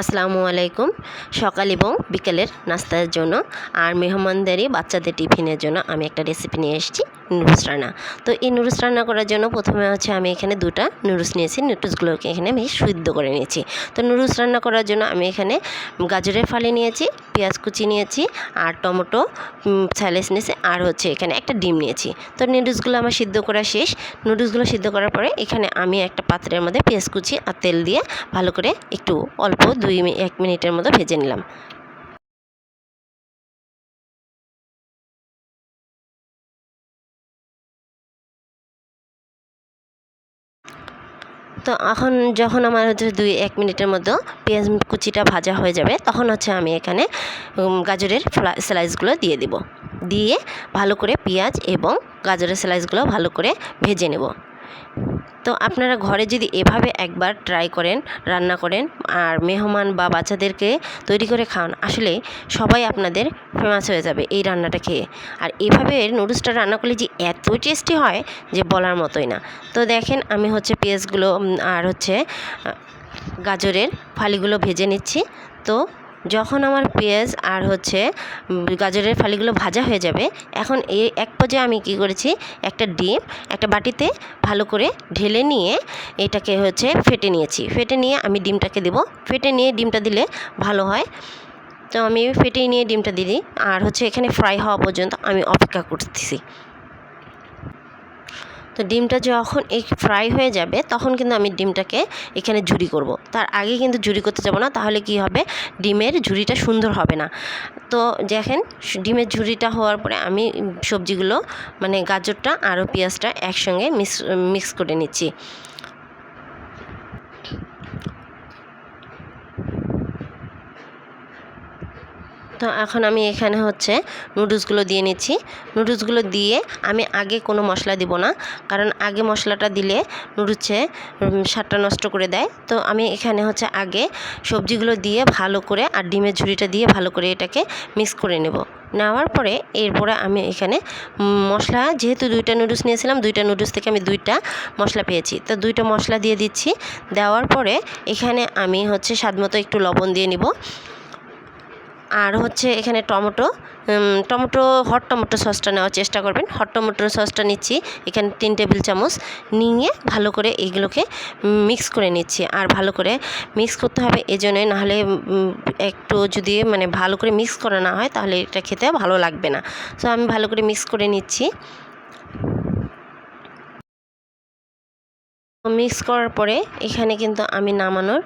আসসালামু আলাইকুম। সকাল এবং বিকেলের নাস্তার জন্য আর মেহমানদারি বাচ্চাদের টিফিনের জন্য আমি একটা রেসিপি নিয়ে এসেছি। নুডলস রান্না। তো এই নুডলস রান্না করার জন্য প্রথমে হচ্ছে আমি এখানে দুটা নুডলস নিয়েছি, নুডলসগুলোকে এখানে আমি সিদ্ধ করে নিয়েছি। তো নুডলস রান্না করার জন্য আমি এখানে গাজরের ফালি নিয়েছি, পেঁয়াজ কুচি নিয়েছি আর টমেটো স্যালেস নিয়েছি আর হচ্ছে এখানে একটা ডিম নিয়েছি। তো নুডলসগুলো আমার সিদ্ধ করা শেষ। নুডলসগুলো সিদ্ধ করার পরে এখানে আমি একটা পাত্রের মধ্যে পেঁয়াজ কুচি আর তেল দিয়ে ভালো করে একটু অল্প দুই এক মিনিটের মতো ভেজে নিলাম। তো এখন যখন আমার হচ্ছে দুই, এক মিনিটের মধ্যে পেঁয়াজ কুচিটা ভাজা হয়ে যাবে, তখন হচ্ছে আমি এখানে গাজরের স্লাইসগুলো দিয়ে দিব। দিয়ে ভালো করে পেঁয়াজ এবং গাজরের স্লাইসগুলো ভালো করে ভেজে নেব। তো আপনারা ঘরে যদি এভাবে একবার ট্রাই করেন, রান্না করেন আর মেহমান বা বাচ্চাদেরকে তৈরি করে খাওয়ান, আসলে সবাই আপনাদের ফেমাস হয়ে যাবে এই রান্নাটা খেয়ে। আর এভাবে নুডলসটা রান্না করলে যে এত টেস্টি হয় যে বলার মতোই না। তো দেখেন আমি হচ্ছে পেঁয়াজগুলো আর হচ্ছে গাজরের ফালিগুলো ভেজে নিচ্ছি। তো যখন আমার পেঁয়াজ আর হচ্ছে গাজরের ফালিগুলো ভাজা হয়ে যাবে, এখন এই এক পর্যায়ে আমি কি করেছি, একটা ডিম, একটা বাটিতে ভালো করে ঢেলে নিয়ে এটাকে হচ্ছে ফেটে নিয়েছি। ফেটে নিয়ে আমি ডিমটাকে দেবো। ফেটে নিয়ে ডিমটা দিলে ভালো হয়। তো আমি ফেটে নিয়ে ডিমটা দিই। আর হচ্ছে এখানে ফ্রাই হওয়া পর্যন্ত আমি অপেক্ষা করতেছি। তো ডিমটা যখন এই ফ্রাই হয়ে যাবে, তখন কিন্তু আমি ডিমটাকে এখানে ঝুরি করব। তার আগে কিন্তু ঝুরি করতে যাব না, তাহলে কি হবে? ডিমের ঝুরিটা সুন্দর হবে না। তো দেখেন ডিমের ঝুরিটা হওয়ার পরে আমি সবজিগুলো মানে গাজরটা আরও পেঁয়াজটা একসঙ্গে মিক্স মিক্স করে নিচ্ছি। তো এখন আমি এখানে হচ্ছে নুডলসগুলো দিয়ে নিচ্ছি। নুডলসগুলো দিয়ে আমি আগে কোনো মশলা দিব না, কারণ আগে মশলাটা দিলে নুডলসে স্বাদটা নষ্ট করে দেয়। তো আমি এখানে হচ্ছে আগে সবজিগুলো দিয়ে ভালো করে আর ডিমের ঝুড়িটা দিয়ে ভালো করে এটাকে মিক্স করে নেব। নেওয়ার পরে এরপরে আমি এখানে মশলা, যেহেতু দুইটা নুডলস নিয়েছিলাম, দুইটা নুডলস থেকে আমি দুইটা মশলা পেয়েছি। তো দুইটা মশলা দিয়ে দিচ্ছি। দেওয়ার পরে এখানে আমি হচ্ছে স্বাদমতো একটু লবণ দিয়ে নিব। আর হচ্ছে এখানে টমেটো টমেটো হট টমেটো সসটা নেওয়ার চেষ্টা করবেন। হট টমেটো সসটা নিচ্ছি, এখানে তিন টেবিল চামচ। নিয়ে ভালো করে এইগুলোকে মিক্স করে নিচ্ছি। আর ভালো করে মিক্স করতে হবে এই জন্যে নাহলে একটু যদি মানে ভালো করে মিক্স করা না হয়, তাহলে এটা খেতে ভালো লাগবে না। সো আমি ভালো করে মিক্স করে নিচ্ছি। মিক্স করার পরে এখানে কিন্তু আমি নামানোর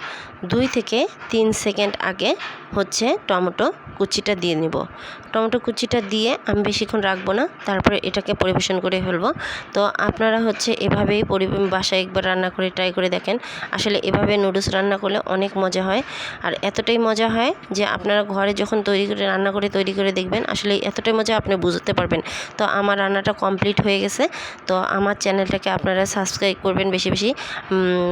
দুই থেকে তিন সেকেন্ড আগে হচ্ছে টমেটো কুচিটা দিয়ে নিব। টমেটো কুচিটা দিয়ে আমি বেশিক্ষণ রাখব না, তারপরে এটাকে পরিবেশন করে ফেলব। তো আপনারা হচ্ছে এভাবেই পরি বাসায় একবার রান্না করে ট্রাই করে দেখেন। আসলে এভাবে নুডলস রান্না করলে অনেক মজা হয়। আর এতটাই মজা হয় যে আপনারা ঘরে যখন তৈরি করে, রান্না করে তৈরি করে দেখবেন, আসলে এতটাই মজা আপনি বুঝতে পারবেন। তো আমার রান্নাটা কমপ্লিট হয়ে গেছে। তো আমার চ্যানেলটাকে আপনারা সাবস্ক্রাইব করবেন বেশি বেশি। 嗯。